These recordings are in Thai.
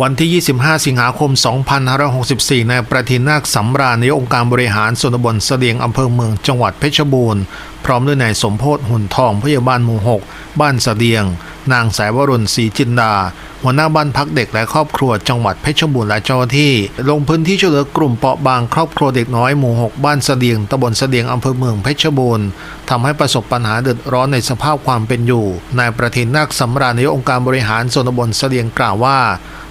วันที่ 25 สิงหาคม 2564ในประทินนาคสำราญนายองค์การบริหารส่วนตำบลเสดียงอำเภอเมืองจังหวัดเพชรบูรณ์ พร้อมด้วยนายสมโพศหุ่นทองผู้ใหญ่บ้านหมู่ 6 บ้านเสดียง นางสายวรุณศรีจินดา หัวหน้าบ้านพักเด็กและครอบครัวจังหวัดเพชรบูรณ์และเจ้าหน้าที่ ลงพื้นที่ช่วยเหลือกลุ่มเปราะบางครอบครัวเด็กน้อยหมู่ 6 บ้านเสดียงตำบลเสดียงอำเภอเมืองเพชรบูรณ์ ทำให้ประสบปัญหาเดือดร้อนในสภาพความเป็นอยู่ นายประทินนาคสำราญนายองค์การบริหารส่วนตำบลเสดียงกล่าวว่า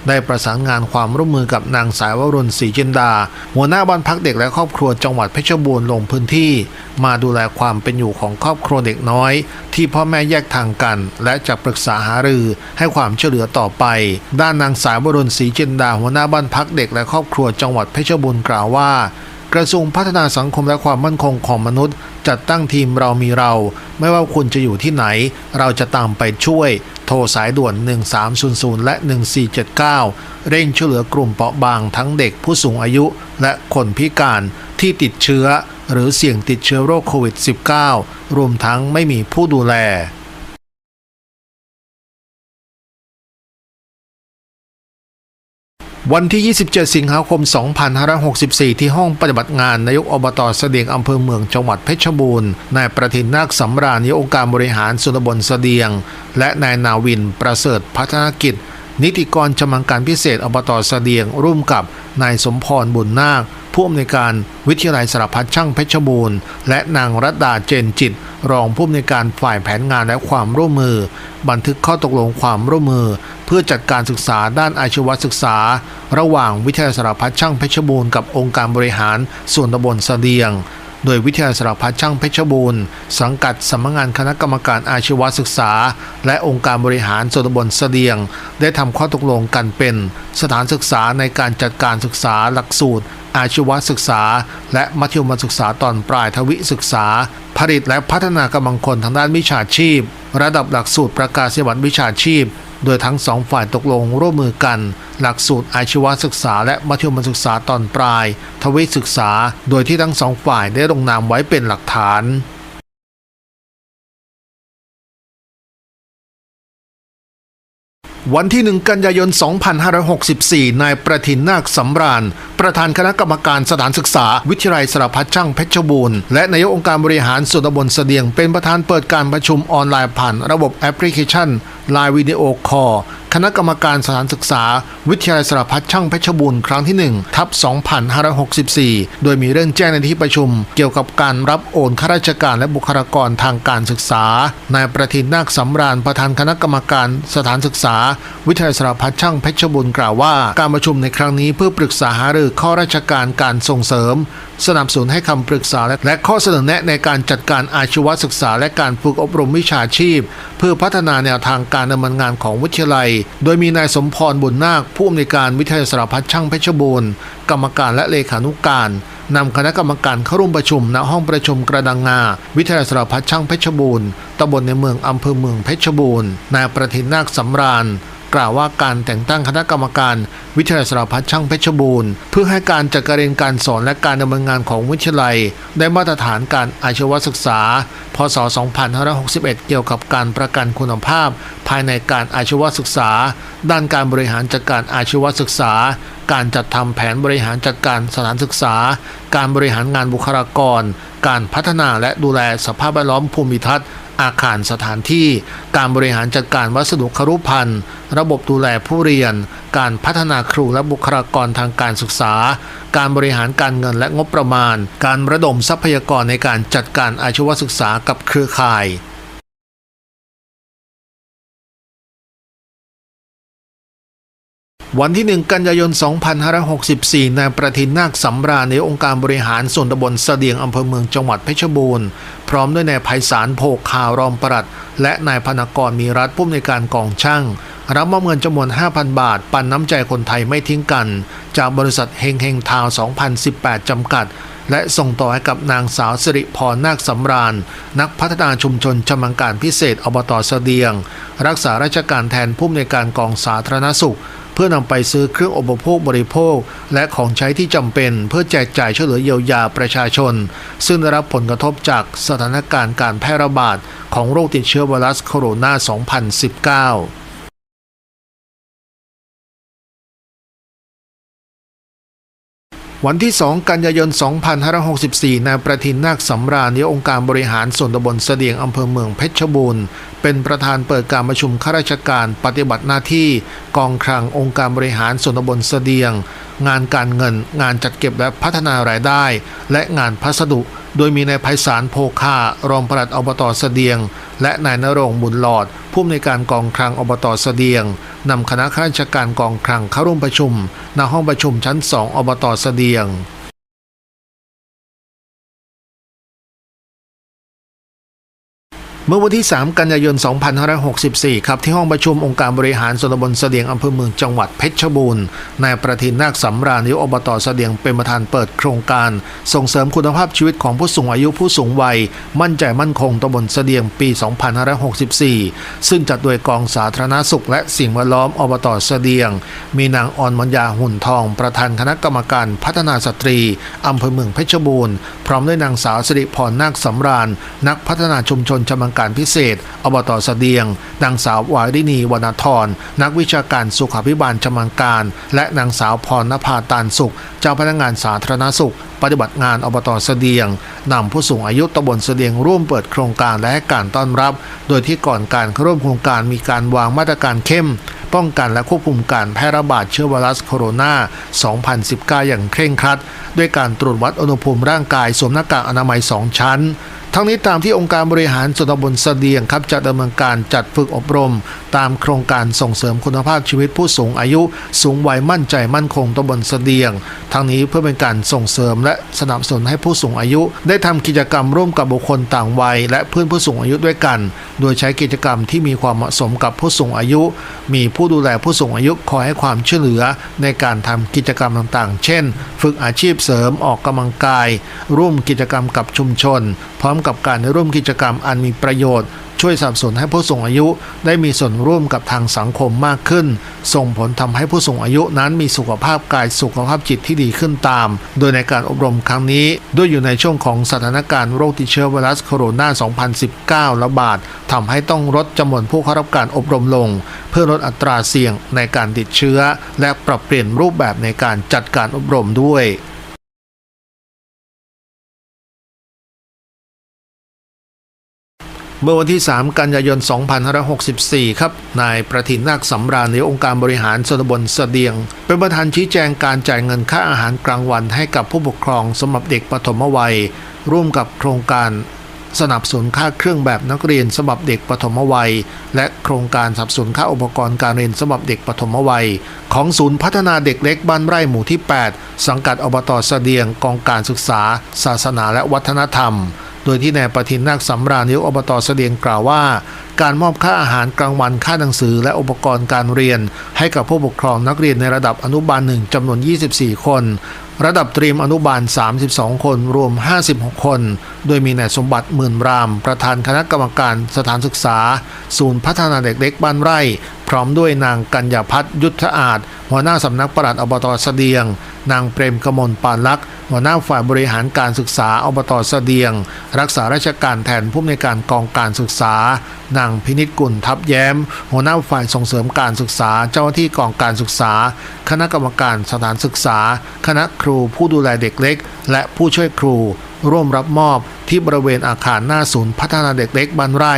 ได้ประสานงานความร่วมมือกับนางสายวรุณศรีจินดา หัวหน้าบ้านพักเด็กและครอบครัวจังหวัดเพชรบูรณ์ลงพื้นที่ มาดูแลความเป็นอยู่ของครอบครัวเด็กน้อย ที่พ่อแม่แยกทางกัน และจะปรึกษาหารือให้ความช่วยเหลือต่อไป ด้านนางสายวรุณศรีจินดา หัวหน้าบ้านพักเด็กและครอบครัวจังหวัดเพชรบูรณ์กล่าวว่า กระทรวงพัฒนาสังคมและความมั่นคงของมนุษย์ จัดตั้งทีมเรามีเรา ไม่ว่าคุณจะอยู่ที่ไหน เราจะตามไปช่วย โทรสายด่วน 1300 และ 1479 เร่งช่วยเหลือกลุ่มเปราะบางทั้งเด็กผู้สูงอายุ และคนพิการที่ติดเชื้อ หรือเสี่ยงติดเชื้อโรคโควิด -19 รวมทั้งไม่มีผู้ดูแล วันที่ 27 สิงหาคม 2564 ที่ห้องปฏิบัติงานนายกอบตเสดียงอำเภอเมืองจังหวัดเพชรบูรณ์ นายประทินนาคสำราญนายกองค์การบริหารส่วนตำบลเสดียง และนายนาวิน ประเสริฐพัฒนกิจ นิติกรชำนาญการพิเศษอบตเสดียง ร่วมกับนายสมพรบุญนาค ผู้อำนวยการวิทยาลัยสารพัดช่างเพชรบูรณ์ และนางรัตดาเจนจิต รองผู้อำนวยการฝ่ายแผนงานและความร่วมมือ บันทึกข้อตกลงความร่วมมือ เพื่อจัดการศึกษาด้านอาชีวศึกษา ระหว่างวิทยาลัยสารพัดช่างเพชรบูรณ์กับองค์การบริหารส่วนตำบลเสดียงโดยวิทยาลัยสารพัดช่างเพชรบูรณ์ สังกัดสำนักงานคณะกรรมการอาชีวศึกษา และองค์การบริหารส่วนตำบลเสดียง ได้ทำข้อตกลงกันเป็น สถานศึกษาในการจัดการศึกษาหลักสูตร อาชีวศึกษา และมัธยมศึกษาตอนปลายทวิศึกษา ผลิตและพัฒนากำลังคนทางด้านวิชาชีพ ระดับหลักสูตรประกาศนียบัตรวิชาชีพ โดยทั้งสองฝ่ายตกลงร่วมมือกัน หลักสูตรอาชีวศึกษา และมัธยมศึกษาตอนปลาย ทวิศึกษา โดยที่ทั้งสองฝ่ายได้ลงนามไว้เป็นหลักฐาน วันที่ 1 กันยายน 2564 นายประทินนาคสำราญ ประธานคณะกรรมการสถานศึกษา วิทยาลัยสารพัดช่างเพชรบูรณ์ และนายกองค์การบริหารส่วนตำบลเสดียง เป็นประธานเปิดการประชุมออนไลน์ผ่านระบบแอปพลิเคชันไลน์วิดีโอคอลคณะกรรมการสถานศึกษา วิทยาลัยสารพัดช่างเพชรบูรณ์ครั้งที่ 1 ทับ 2564 โดยมีเรื่องแจ้งในที่ประชุม เกี่ยวกับการรับโอนข้าราชการและบุคลากรทางการศึกษานายประทินนาคสำราญประธานคณะกรรมการสถานศึกษา วิทยาลัยสารพัดช่างเพชรบูรณ์กล่าวว่า การประชุมในครั้งนี้เพื่อปรึกษาหารือข้อราชการการส่งเสริม สนับสนุนให้คำปรึกษาและข้อเสนอแนะในการจัดการอาชีวศึกษาและการฝึกอบรมวิชาชีพ เพื่อพัฒนาแนวทางการดำเนินงานของวิทยาลัยโดยมีนายสมพรบุญนาค ผู้อำนวยการวิทยาสารพัดช่างเพชรบูรณ์ กรรมการและเลขานุการนำคณะกรรมการเข้าร่วมประชุมณห้องประชุมกระดังงา วิทยาสารพัดช่างเพชรบูรณ์ตำบลในเมืองอำเภอเมืองเพชรบูรณ์นายประทินนาคสำราญ กล่าวว่าการแต่งตั้งคณะกรรมการ วิทยาลัยสารพัดช่างเพชรบูรณ์ เพื่อให้การจัดการเรียนการสอนและการดำเนินงานของวิทยาลัย ได้มาตรฐานการอาชีวศึกษา พศ 2561 เกี่ยวกับการประกันคุณภาพ ภายในการอาชีวศึกษา ด้านการบริหารจัดการอาชีวศึกษา การจัดทำแผนบริหารจัดการสถานศึกษา การบริหารงานบุคลากร การพัฒนาและดูแลสภาพแวดล้อมภูมิทัศน์ อาคารสถานที่ การบริหารจัดการวัสดุครุภัณฑ์ ระบบดูแลผู้เรียน การพัฒนาครูและบุคลากรทางการศึกษา การบริหารการเงินและงบประมาณ การระดมทรัพยากรในการจัดการอาชีวศึกษากับเครือข่าย วันที่ 1 กันยายน 2564 นายประทินนาคสำราญในองค์การบริหารส่วนตำบลเสดียงอำเภอเมืองจังหวัดเพชรบูรณ์ พร้อมด้วยนายไพศาลโพคาวรองปลัดและนายพนกรมีรัฐผู้อำนวยการกองช่าง รับมอบเงินจำนวน 5,000 บาท ปันน้ำใจคนไทยไม่ทิ้งกัน จากบริษัทเฮงเฮงทาวน์2018 จำกัด และส่งต่อให้กับนางสาวสิริพรนาคสำราญ นักพัฒนาชุมชนชำนาญการพิเศษอบตเสดียง รักษาราชการแทนผู้อำนวยการกองสาธารณสุข เพื่อนำไปซื้อเครื่องอุปโภคบริโภค และของใช้ที่จำเป็นเพื่อแจกจ่ายช่วยเหลือเยียวยาประชาชน ซึ่งได้รับผลกระทบจากสถานการณ์การแพร่ระบาดของโรคติดเชื้อไวรัสโคโรนา 2019 วันที่ 2 กันยายน 2564 นายประทินนาคสำราญนายองค์การบริหารส่วนตำบลเสดียงอำเภอเมืองเพชรบูรณ์ เป็นประธานเปิดการประชุมข้าราชการปฏิบัติหน้าที่กองคลังองค์การบริหารส่วนตำบลเสดียง งานการเงิน งานจัดเก็บและพัฒนารายได้ และงานพัสดุ โดยมีนายไพศาลโพคารองปลัดอบตเสดียง และนายนรงบุญหลอด ผู้อำนวยการกองคลังอบตเสดียงนำคณะข้าราชการกองคลังเข้าร่วมประชุมณห้องประชุมชั้น 2 อบตเสดียง มื่อวันที่ 3 กันยายน 2564 ครับ ที่ห้องประชุมองค์การบริหารส่วนตำบลเสดียงอำเภอเมืองจังหวัดเพชรบูรณ์นายประทินนาคสำราญนายกอบตเสดียงเป็นประธานเปิดโครงการ ส่งเสริมคุณภาพชีวิตของผู้สูงอายุผู้สูงวัย มั่นใจมั่นคงตำบลเสดียงปี 2564 ซึ่งจัดโดยกองสาธารณสุข และสิ่งแวดล้อมอบตเสดียง มีนางอ่อนมัญญาหุ่นทอง ประธานคณะกรรมการพัฒนาสตรีอำเภอเมืองเพชรบูรณ์พร้อมด้วยนางสาวสิริพรนาคสำราญ นักพัฒนาชุมชนชำนาญการพิเศษ อบตเสดียง นางสาววารินีวรรณธรนักวิชาการสุขาภิบาลชำนาญการ และนางสาวพรณภาตานสุข เจ้าพนักงานสาธารณสุข ปฏิบัติงานอบตเสดียงนำผู้สูงอายุตำบลเสดียงร่วมเปิดโครงการและให้การต้อนรับ โดยที่ก่อนการร่วมโครงการมีการวางมาตรการเข้ม ป้องกันและควบคุมการแพร่ระบาดเชื้อไวรัสโคโรนา 2019 อย่างเคร่งครัด ด้วยการตรวจวัดอุณหภูมิร่างกายสวมหน้ากากอนามัย 2 ชั้น ทั้งนี้ตามที่องค์การบริหารส่วนตำบลเสดียงครับจะดำเนินการจัดฝึกอบรม ตามโครงการส่งเสริมคุณภาพชีวิตผู้สูงอายุ สูงวัยมั่นใจมั่นคงตำบลเสดียง ทั้งนี้เพื่อเป็นการส่งเสริมและสนับสนุนให้ผู้สูงอายุ ได้ทำกิจกรรมร่วมกับบุคคลต่างวัย และเพื่อนผู้สูงอายุด้วยกัน โดยใช้กิจกรรมที่มีความเหมาะสมกับผู้สูงอายุ มีผู้ดูแลผู้สูงอายุคอยให้ความช่วยเหลือ ในการทำกิจกรรมต่างๆ เช่น ฝึกอาชีพเสริมออกกำลังกาย ร่วมกิจกรรมกับชุมชน พร้อมกับการร่วมกิจกรรมอันมีประโยชน์ ช่วยสนับสนุนให้ผู้สูงอายุได้มีส่วนร่วมกับทางสังคมมากขึ้น ส่งผลทำให้ผู้สูงอายุนั้นมีสุขภาพกายสุขภาพจิตที่ดีขึ้นตาม โดยในการอบรมครั้งนี้ ด้วยอยู่ในช่วงของสถานการณ์โรคติดเชื้อไวรัสโคโรนา 2019 ระบาดทำให้ต้องลดจำนวนผู้เข้ารับการอบรมลง เพื่อลดอัตราเสี่ยงในการติดเชื้อ และปรับเปลี่ยนรูปแบบในการจัดการอบรมด้วย เมื่อวันที่ 3 กันยายน 2564 ครับ นายประทินนาคสำราญนองค์การบริหารส่วนตำบลเสดียง เป็นประธานชี้แจงการจ่ายเงินค่าอาหารกลางวันให้กับผู้ปกครองสำหรับเด็กปฐมวัย ร่วมกับโครงการสนับสนุนค่าเครื่องแบบนักเรียนสำหรับเด็กปฐมวัย และโครงการสนับสนุนค่าอุปกรณ์การเรียนสำหรับเด็กปฐมวัย ของศูนย์พัฒนาเด็กเล็กบ้านไร่หมู่ที่ 8 สังกัดอบตเสดียงกองการศึกษา ศาสนาและวัฒนธรรม โดยที่นายประทินนาคสำราญนายกอบตเสดียงกล่าวว่า การมอบค่าอาหารกลางวันค่าหนังสือและอุปกรณ์การเรียน ให้กับผู้ปกครองนักเรียนในระดับอนุบาลหนึ่งจำนวน 24 คน ระดับเตรียมอนุบาล 32 คนรวม 56 คน โดยมีนายสมบัติหมื่นราม ประธานคณะกรรมการสถานศึกษา ศูนย์พัฒนาเด็กเล็กบ้านไร่ พร้อมด้วยนางกัญญาพัฒน์ยุทธอาจ หัวหน้าสำนักปลัดอบตเสดียง นางเปรมกมลปานลักษ์หัวหน้าฝ่ายบริหารการศึกษาอบตเสดียง รักษาราชการแทนผู้อำนการกองการศึกษา นางพินิจกุลทับแย้ม หัวหน้าฝ่ายส่งเสริมการศึกษาเจ้าหน้าที่กองการศึกษา คณะกรรมการสถานศึกษา คณะครูผู้ดูแลเด็กเล็ก และผู้ช่วยครู ร่วมรับมอบที่บริเวณอาคารหน้าศูนย์พัฒนาเด็กเล็กบ้านไร่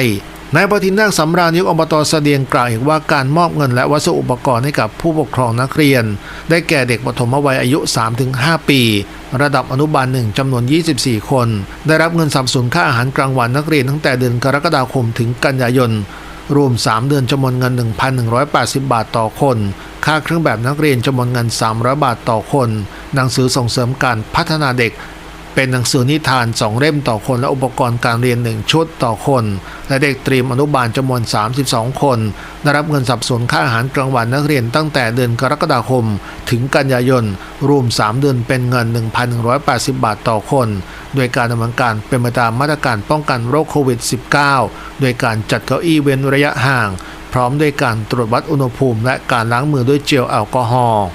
นายประทินนาคสำราญนายกอบตเสดียงกล่าวอีกว่าการมอบเงินและวัสดุอุปกรณ์ให้กับผู้ปกครองนักเรียน ได้แก่เด็กปฐมวัยอายุ 3-5 ปี ระดับอนุบาลหนึ่งจำนวน 24 คน ได้รับเงินสนับสนุนค่าอาหารกลางวันนักเรียนตั้งแต่เดือนกรกฎาคมถึงกันยายนรวม 3 เดือนจำนวนเงิน 1,180 บาทต่อคน ค่าเครื่องแบบนักเรียนจำนวนเงิน 300 บาทต่อคน หนังสือส่งเสริมการพัฒนาเด็ก เป็นหนังสือนิทาน 2 เล่มต่อคน และอุปกรณ์การเรียน 1 ชุดต่อคน และเด็กเตรียมอนุบาลจำนวน 32 คน ได้รับเงินสับสนุนค่าอาหารกลางวันนักเรียนตั้งแต่เดือนกรกฎาคม ถึงกันยายน รวม 3 เดือนเป็นเงิน 1,180 บาทต่อคน โดยการดำเนินการเป็นไปตามมาตรการป้องกันโรคโควิด -19 โดยการจัดเก้าอี้เว้นระยะห่าง พร้อมด้วยการตรวจวัดอุณหภูมิ และการล้างมือด้วยเจลแอลกอฮอล์